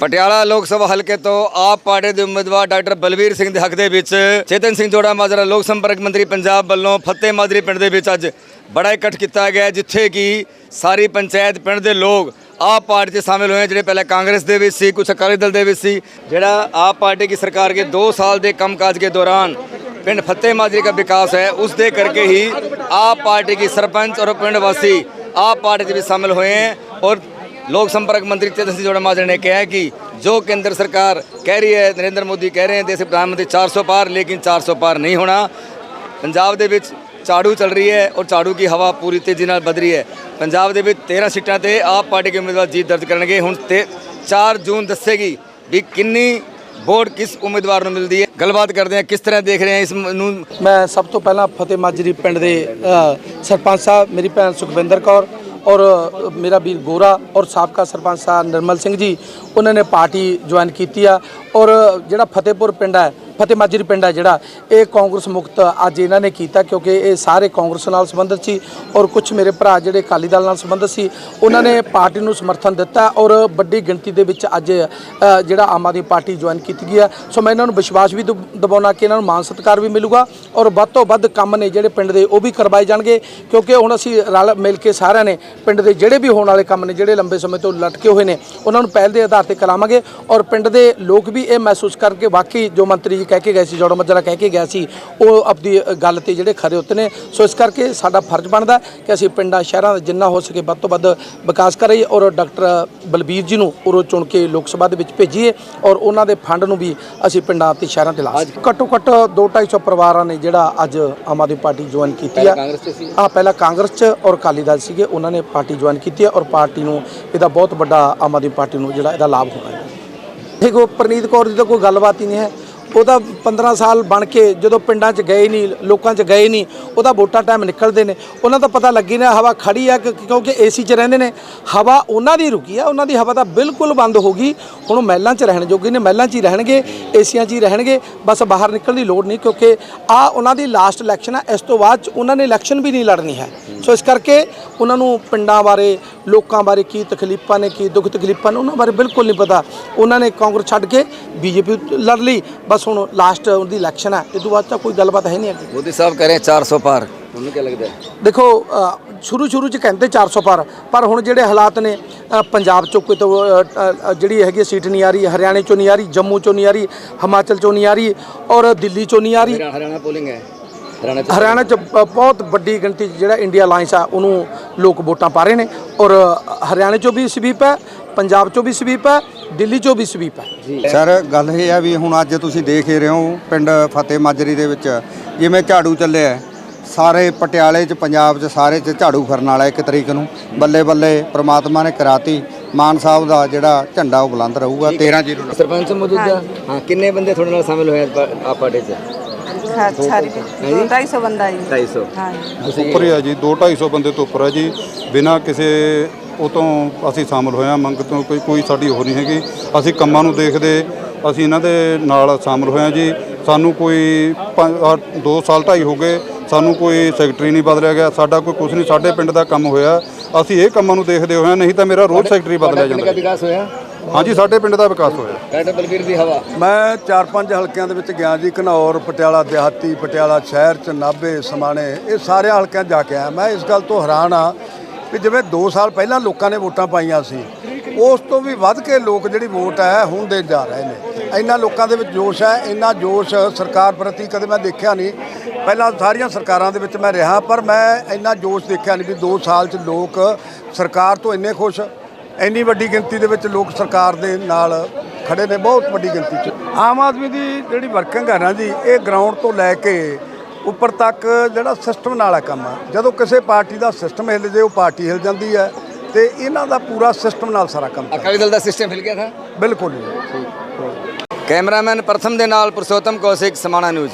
ਪਟਿਆਲਾ ਲੋਕ ਸਭਾ ਹਲਕੇ ਤੋਂ ਆਪ ਪਾਰਟੀ ਦੇ ਉਮੀਦਵਾਰ ਡਾਕਟਰ ਬਲਵੀਰ ਸਿੰਘ ਦੇ ਹੱਕ ਦੇ ਵਿੱਚ ਚੇਤਨ ਸਿੰਘ ਜੋੜਾ ਮਾਜਰਾ ਲੋਕ ਸੰਪਰਕ ਮੰਤਰੀ ਪੰਜਾਬ ਵੱਲੋਂ ਫੱਤੇ ਮਾਜਰੀ ਪਿੰਡ ਦੇ ਵਿੱਚ ਅੱਜ ਬੜਾ ਇਕੱਠ ਕੀਤਾ ਗਿਆ ਜਿੱਥੇ ਕਿ ਸਾਰੀ ਪੰਚਾਇਤ ਪਿੰਡ ਦੇ ਲੋਕ ਆਪ ਪਾਰਟੀ 'ਚ ਸ਼ਾਮਿਲ ਹੋਏ ਜਿਹੜੇ ਪਹਿਲਾਂ ਕਾਂਗਰਸ ਦੇ ਵਿੱਚ ਸੀ ਕੁਝ ਅਕਾਲੀ ਦਲ ਦੇ ਵਿੱਚ ਸੀ, ਜਿਹੜਾ ਆਪ ਪਾਰਟੀ ਦੀ ਸਰਕਾਰ ਦੇ 2 ਸਾਲ ਦੇ ਕੰਮਕਾਜ ਦੇ ਦੌਰਾਨ ਪਿੰਡ ਫੱਤੇ ਮਾਜਰੀ ਦਾ ਵਿਕਾਸ ਹੈ ਉਸ ਦੇ ਕਰਕੇ ਹੀ ਆਪ ਪਾਰਟੀ ਦੀ ਸਰਪੰਚ ਔਰ ਪਿੰਡ ਵਾਸੀ ਆਪ ਪਾਰਟੀ में भी शामिल ਹੋਏ हैं ਔਰ लोक संपर्क मंत्री चेतन सिंह जोड़ा माजरा ने कहा है कि जो केंद्र सरकार कह रही है नरेंद्र मोदी कह रहे हैं देश के प्रधानमंत्री 400 पार लेकिन 400 पार नहीं होना ਪੰਜਾਬ ਦੇ ਵਿੱਚ ਝਾੜੂ ਚੱਲ ਰਹੀ ਹੈ ਔਰ ਝਾੜੂ ਦੀ ਹਵਾ ਪੂਰੀ ਤੇਜ਼ੀ ਨਾਲ ਵੱਧ ਰਹੀ ਹੈ ਪੰਜਾਬ ਦੇ ਵਿੱਚ 13 ਸੀਟਾਂ ਤੇ ਆਪ ਪਾਰਟੀ ਦੇ ਉਮੀਦਵਾਰ ਜੀਤ ਦਰਜ ਕਰਨਗੇ ਹੁਣ ਤੇ 4 ਜੂਨ ਦੱਸੇਗੀ ਵੀ ਕਿੰਨੀ ਵੋਟ ਕਿਸ ਉਮੀਦਵਾਰ ਨੂੰ ਮਿਲਦੀ ਹੈ ਗੱਲਬਾਤ ਕਰਦੇ ਹਾਂ ਕਿਸ ਤਰ੍ਹਾਂ ਦੇਖ ਰਹੇ ਹਾਂ ਇਸ ਨੂੰ ਮੈਂ ਸਭ ਤੋਂ ਪਹਿਲਾਂ ਫਤਿਹ ਮਾਜਰੀ ਪਿੰਡ ਦੇ ਅ, ਸਰਪੰਚ ਸਾਹਿਬ ਮੇਰੀ ਭੈਣ ਸੁਖਵਿੰਦਰ ਕੌਰ ਔਰ, ਮੇਰਾ ਵੀਰ ਗੋਰਾ ਔਰ ਸਾਬਕਾ ਸਰਪੰਚ ਸਾਹਿਬ ਨਿਰਮਲ ਸਿੰਘ ਜੀ, ਉਹਨਾਂ ਨੇ ਪਾਰਟੀ ਜੁਆਇਨ ਕੀਤੀ ਆ। ਔਰ, ਜਿਹੜਾ ਫਤਿਹਪੁਰ ਪਿੰਡ ਹੈ ਫਤਿਹ ਮਾਜਰੀ ਪਿੰਡ ਹੈ ਜਿਹੜਾ, ਇਹ ਕਾਂਗਰਸ ਮੁਕਤ ਅੱਜ ਇਹਨਾਂ ਨੇ ਕੀਤਾ ਕਿਉਂਕਿ ਇਹ ਸਾਰੇ ਕਾਂਗਰਸ ਨਾਲ ਸੰਬੰਧਿਤ ਸੀ ਔਰ ਕੁਝ ਮੇਰੇ ਭਰਾ ਜਿਹੜੇ ਅਕਾਲੀ ਦਲ ਨਾਲ ਸੰਬੰਧਿਤ ਸੀ, ਉਹਨਾਂ ਨੇ ਪਾਰਟੀ ਨੂੰ ਸਮਰਥਨ ਦਿੱਤਾ ਔਰ ਵੱਡੀ ਗਿਣਤੀ ਦੇ ਵਿੱਚ ਅੱਜ ਜਿਹੜਾ ਆਮ ਆਦਮੀ ਪਾਰਟੀ ਜੁਆਇਨ ਕੀਤੀ ਗਈ ਹੈ ਸੋ ਮੈਂ ਇਹਨਾਂ ਨੂੰ ਵਿਸ਼ਵਾਸ ਵੀ ਦਿਵਾਉਣਾ ਕਿ ਇਹਨਾਂ ਨੂੰ ਮਾਨ ਸਤਿਕਾਰ ਵੀ ਮਿਲੂਗਾ ਔਰ ਵੱਧ ਤੋਂ ਵੱਧ ਕੰਮ ਨੇ ਜਿਹੜੇ ਪਿੰਡ ਦੇ ਉਹ ਵੀ ਕਰਵਾਏ ਜਾਣਗੇ ਕਿਉਂਕਿ ਹੁਣ ਅਸੀਂ ਰਲ ਮਿਲ ਕੇ ਸਾਰਿਆਂ ਨੇ ਪਿੰਡ ਦੇ ਜਿਹੜੇ ਵੀ ਹੋਣ ਵਾਲੇ ਕੰਮ ਨੇ, ਜਿਹੜੇ ਲੰਬੇ ਸਮੇਂ ਤੋਂ ਲਟਕੇ ਹੋਏ ਨੇ, ਉਹਨਾਂ ਨੂੰ ਪਹਿਲ ਦੇ ਆਧਾਰ ਤੇ ਕਰਾਵਾਂਗੇ ਔਰ ਪਿੰਡ ਦੇ ਲੋਕ ਵੀ ਇਹ ਮਹਿਸੂਸ ਕਰਕੇ ਵਾਕਈ ਜੋ ਮੰਤਰੀ ਜੀ ਕਹਿ ਕੇ ਗਏ ਸੀ ਜੋੜਾ ਮੱਜਰਾ ਕਹਿ ਕੇ ਗਿਆ ਸੀ ਉਹ ਆਪਣੀ ਗੱਲ ਤੇ ਜਿਹੜੇ ਖਰੇ ਉਤਰੇ ਨੇ। ਸੋ ਇਸ ਕਰਕੇ ਸਾਡਾ ਫਰਜ਼ ਬਣਦਾ ਕਿ ਅਸੀਂ ਪਿੰਡਾਂ ਸ਼ਹਿਰਾਂ ਦਾ ਜਿੰਨਾ ਹੋ ਸਕੇ ਵੱਧ ਤੋਂ ਵੱਧ ਵਿਕਾਸ ਕਰੀਏ ਔਰ ਡਾਕਟਰ ਬਲਬੀਰ ਜੀ ਨੂੰ ਉਰੋਂ ਚੁਣ ਕੇ ਲੋਕ ਸਭਾ ਦੇ ਵਿੱਚ ਭੇਜੀਏ ਔਰ ਉਹਨਾਂ ਦੇ ਫੰਡ ਨੂੰ ਵੀ ਅਸੀਂ ਪਿੰਡਾਂ ਤੇ ਸ਼ਹਿਰਾਂ ਤੇ ਲਾ ਸਕੀਏ। ਘੱਟੋ ਘੱਟ 2-250 ਪਰਿਵਾਰਾਂ ਨੇ ਜਿਹੜਾ ਅੱਜ ਆਮ ਆਦਮੀ ਪਾਰਟੀ ਜੁਆਇਨ ਕੀਤੀ ਆ। ਆ ਪਹਿਲਾਂ ਕਾਂਗਰਸ 'ਚ ਔਰ ਅਕਾਲੀ ਦਲ ਸੀਗੇ ਉਹਨਾਂ ਨੇ ਪਾਰਟੀ ਜੁਆਇਨ ਕੀਤੀ ਹੈ ਔਰ ਪਾਰਟੀ ਨੂੰ ਇਹਦਾ ਬਹੁਤ ਵੱਡਾ ਆਮ ਆਦਮੀ ਪਾਰਟੀ ਨੂੰ ਜਿਹੜਾ ਇਹਦਾ ਲਾਭ ਹੋਣਾ ਹੈ। ਦੇਖੋ ਪ੍ਰਨੀਤ ਕੌਰ ਦੀ ਤਾਂ ਕੋਈ ਗੱਲਬਾਤ ਹੀ ਨਹੀਂ ਹੈ। ਉਹ ਤਾਂ 15 ਸਾਲ ਬਣ ਕੇ ਜਦੋਂ ਪਿੰਡਾਂ 'ਚ ਗਏ ਨਹੀਂ, ਲੋਕਾਂ 'ਚ ਗਏ ਨਹੀਂ, ਉਹਦਾ ਵੋਟਾਂ ਟਾਈਮ ਨਿਕਲਦੇ ਨੇ। ਉਹਨਾਂ ਦਾ ਪਤਾ ਲੱਗੀ ਨਾ, ਹਵਾ ਖੜੀ ਆ ਕਿ- ਕਿਉਂਕਿ ਏਸੀ 'ਚ ਰਹਿੰਦੇ ਨੇ। ਹਵਾ ਉਹਨਾਂ ਦੀ ਰੁਕੀ ਆ, ਉਹਨਾਂ ਦੀ ਹਵਾ ਤਾਂ ਬਿਲਕੁਲ ਬੰਦ ਹੋ ਗਈ। ਹੁਣ ਉਹ ਮਹਿਲਾਂ 'ਚ ਰਹਿਣ ਜੋਗੇ ਨੇ, ਮਹਿਲਾਂ 'ਚ ਹੀ ਰਹਿਣਗੇ ਏਸੀਆਂ 'ਚ ਹੀ ਰਹਿਣਗੇ। ਬਸ ਬਾਹਰ ਨਿਕਲਣ ਦੀ ਲੋੜ ਨਹੀਂ ਕਿਉਂਕਿ ਆ ਉਹਨਾਂ ਦੀ ਲਾਸਟ ਇਲੈਕਸ਼ਨ ਆ, ਇਸ ਤੋਂ ਬਾਅਦ 'ਚ ਉਹਨਾਂ ਨੇ ਇਲੈਕਸ਼ਨ ਵੀ ਨਹੀਂ ਲੜਨੀ ਹੈ। ਸੋ ਇਸ ਕਰਕੇ ਉਹਨਾਂ ਨੂੰ ਪਿੰਡਾਂ ਬਾਰੇ ਲੋਕਾਂ ਬਾਰੇ ਕੀ ਤਕਲੀਫਾਂ ਨੇ ਕੀ ਦੁੱਖ ਤਕਲੀਫਾਂ ਨੇ ਉਹਨਾਂ ਬਾਰੇ ਬਿਲਕੁਲ ਨਹੀਂ ਪਤਾ। ਉਹਨਾਂ ਨੇ ਕਾਂਗਰਸ ਛੱਡ ਕੇ ਬੀਜੇਪੀ ਲੜ ਲਈ। ਬਸ ਹੁਣ ਲਾਸਟ ਉਹਦੀ ਇਲੈਕਸ਼ਨ ਹੈ। ਇਹ ਤੋਂ ਬਾਅਦ ਤਾਂ ਕੋਈ ਗੱਲਬਾਤ ਹੈ ਨਹੀਂ ਅੱਗੇ। ਮੋਦੀ ਸਾਹਿਬ ਕਹ ਰਹੇ हैं 400 ਪਾਰ। ਤੁਹਾਨੂੰ ਕੀ ਲੱਗਦਾ ਦੇਖੋ ਸ਼ੁਰੂ ਸ਼ੁਰੂ ਚ ਕਹਿੰਦੇ 400 ਪਰ। ਪਰ ਹੁਣ ਜਿਹੜੇ ਹਾਲਾਤ ਨੇ ਪੰਜਾਬ ਚੋਂ ਕੋਈ ਤੋਂ ਜਿਹੜੀ ਹੈਗੀ ਸੀਟ ਨਹੀਂ ਆ ਰਹੀ ਹਰਿਆਣੇ ਚੋਂ ਨਹੀਂ ਆ ਰਹੀ ਜੰਮੂ ਚੋਂ ਨਹੀਂ ਆ ਰਹੀ ਹਿਮਾਚਲ ਚੋਂ ਨਹੀਂ ਆ ਰਹੀ ਔਰ ਦਿੱਲੀ ਚੋਂ ਨਹੀਂ ਆ ਰਹੀ। ਹਰਿਆਣਾ ਪੋਲਿੰਗ ਹੈ। ਹਰਿਆਣਾ 'ਚ ਹਰਿਆਣਾ ਚ ਬ- ਬਹੁਤ ਵੱਡੀ ਗਿਣਤੀ 'ਚ ਜਿਹੜਾ ਇੰਡੀਆ ਅਲਾਈਅੰਸ ਆ ਉਹਨੂੰ ਲੋਕ ਵੋਟਾਂ ਪਾ ਰਹੇ ਨੇ। ਔਰ ਹਰਿਆਣੇ ਚੋਂ ਵੀ ਸਵੀਪ ਹੈ ਪੰਜਾਬ ਚੋਂ ਵੀ ਸਵੀਪ ਹੈ ਦਿੱਲੀ ਚੋਂ ਵੀ ਸਵੀਪ ਹੈ। ਸਰ ਗੱਲ ਇਹ ਆ ਵੀ ਹੁਣ ਅੱਜ ਤੁਸੀਂ ਦੇਖ ਹੀ ਰਹੇ ਹੋ ਪਿੰਡ ਫਤਿਹ ਮਾਜਰੀ ਦੇ ਵਿੱਚ ਜਿਵੇਂ ਝਾੜੂ ਚੱਲਿਆ ਹੈ, ਸਾਰੇ ਪਟਿਆਲੇ 'ਚ ਪੰਜਾਬ 'ਚ ਸਾਰੇ 'ਚ ਝਾੜੂ ਫਿਰਨ ਵਾਲਾ ਇੱਕ ਤਰੀਕ ਨੂੰ ਬੱਲੇ ਬੱਲੇ ਪ੍ਰਮਾਤਮਾ ਨੇ ਕਰਾਤੀ ਮਾਨ ਸਾਹਿਬ ਦਾ ਜਿਹੜਾ ਝੰਡਾ ਉਹ ਬੁਲੰਦ ਰਹੂਗਾ 13 ਜੀਰੋ ਸਰਪੰਚ ਮੌਜੂਦਾ ਹਾਂ ਕਿੰਨੇ ਬੰਦੇ ਤੁਹਾਡੇ ਨਾਲ ਸ਼ਾਮਿਲ ਹੋਏ ਆ ਆਪ ਪਾਰਟੀ 'ਚ? ਹਾਂ ਸਾਰੀ ਢਾਈ ਸੌ ਬੰਦਾ ਜੀ। 250 ਹਾਂ ਤੁਸੀਂ ਉੱਪਰ ਹੀ ਆ ਜੀ 2 250 ਬੰਦੇ ਤੋਂ ਉੱਪਰ ਹੈ ਜੀ। ਬਿਨਾਂ ਕਿਸੇ ਉਹ ਤੋਂ ਅਸੀਂ ਸ਼ਾਮਲ ਹੋਇਆ ਮੰਗ ਤੋਂ ਕੋਈ ਕੋਈ ਸਾਡੀ ਹੋ ਨਹੀਂ ਹੈਗੀ। ਅਸੀਂ ਕੰਮਾਂ ਨੂੰ ਦੇਖਦੇ ਅਸੀਂ ਇਹਨਾਂ ਦੇ ਨਾਲ ਸ਼ਾਮਲ ਹੋਇਆ ਜੀ। ਸਾਨੂੰ ਕੋਈ 2 ਸਾਲ ਢਾਈ ਹੋ ਗਏ ਸਾਨੂੰ ਕੋਈ ਸੈਕਟਰੀ ਨਹੀਂ ਬਦਲਿਆ ਗਿਆ ਸਾਡਾ ਕੋਈ ਕੁਝ ਨਹੀਂ। ਸਾਡੇ ਪਿੰਡ ਦਾ ਕੰਮ ਹੋਇਆ। ਅਸੀਂ ਇਹ ਕੰਮਾਂ ਨੂੰ ਦੇਖਦੇ ਹੋਇਆ ਨਹੀਂ ਤਾਂ ਮੇਰਾ ਰੋਜ਼ ਸੈਕਟਰੀ ਬਦਲਿਆ ਜਾਂਦਾ ਵਿਕਾਸ ਹੋਇਆ? ਹਾਂਜੀ ਸਾਡੇ ਪਿੰਡ ਦਾ ਵਿਕਾਸ ਹੋਇਆ। ਡਾਕਟਰ ਬਲਬੀਰ ਦੀ ਹਵਾ। ਮੈਂ ਚਾਰ ਪੰਜ ਹਲਕਿਆਂ ਦੇ ਵਿੱਚ ਗਿਆ ਜੀ ਘਨੌਰ ਪਟਿਆਲਾ ਦਿਹਾਤੀ ਪਟਿਆਲਾ ਸ਼ਹਿਰ ਚ ਨਾਭੇ ਸਮਾਣੇ ਇਹ ਸਾਰੇ ਹਲਕਿਆਂ ਜਾ ਕੇ ਆਇਆ। ਮੈਂ ਇਸ ਗੱਲ ਤੋਂ ਹੈਰਾਨ ਆ ਕਿ ਜਿਵੇਂ 2 ਸਾਲ ਪਹਿਲਾਂ ਲੋਕਾਂ ਨੇ ਵੋਟਾਂ ਪਾਈਆਂ ਸੀ ਉਸ ਤੋਂ ਵੀ ਵੱਧ ਕੇ ਲੋਕ ਜਿਹੜੀ ਵੋਟ ਹੈ ਹੁਣ ਦੇ ਜਾ ਰਹੇ ਨੇ। ਇੰਨਾ ਲੋਕਾਂ ਦੇ ਵਿੱਚ ਜੋਸ਼ ਹੈ ਇੰਨਾ ਜੋਸ਼ ਸਰਕਾਰ ਪ੍ਰਤੀ ਕਦੇ ਮੈਂ ਦੇਖਿਆ ਨਹੀਂ। ਪਹਿਲਾਂ ਸਾਰੀਆਂ ਸਰਕਾਰਾਂ ਦੇ ਵਿੱਚ ਮੈਂ ਰਿਹਾ ਪਰ ਮੈਂ ਇੰਨਾ ਜੋਸ਼ ਦੇਖਿਆ ਨਹੀਂ ਵੀ 2 ਸਾਲ 'ਚ ਲੋਕ ਸਰਕਾਰ ਤੋਂ ਇੰਨੇ ਖੁਸ਼ ਇੰਨੀ ਵੱਡੀ ਗਿਣਤੀ ਦੇ ਵਿੱਚ ਲੋਕ ਸਰਕਾਰ ਦੇ ਨਾਲ ਖੜੇ ਨੇ ਬਹੁਤ ਵੱਡੀ ਗਿਣਤੀ 'ਚ। ਆਮ ਆਦਮੀ ਦੀ ਜਿਹੜੀ ਵਰਕਿੰਗ ਹੈ ਨਾ ਜੀ ਇਹ ਗਰਾਊਂਡ ਤੋਂ ਲੈ ਕੇ ਉੱਪਰ ਤੱਕ ਜਿਹੜਾ ਸਿਸਟਮ ਨਾਲ ਹੈ ਕੰਮ। ਜਦੋਂ ਕਿਸੇ ਪਾਰਟੀ ਦਾ ਸਿਸਟਮ ਹਿੱਲ ਜੇ ਉਹ ਪਾਰਟੀ ਹਿੱਲ ਜਾਂਦੀ ਹੈ ਤੇ ਇਹਨਾਂ ਦਾ ਪੂਰਾ ਸਿਸਟਮ ਨਾਲ ਸਾਰਾ ਕੰਮ ਅਕਾਲੀ ਦਲ ਦਾ ਸਿਸਟਮ ਹਿਲ ਗਿਆ ਥਾ? ਬਿਲਕੁਲ ਕੈਮਰਾਮੈਨ ਪ੍ਰਥਮ ਦੇ ਨਾਲ ਪੁਰਸ਼ੋਤਮ ਕੌਸ਼ਿਕ ਸਮਾਣਾ ਨਿਊਜ਼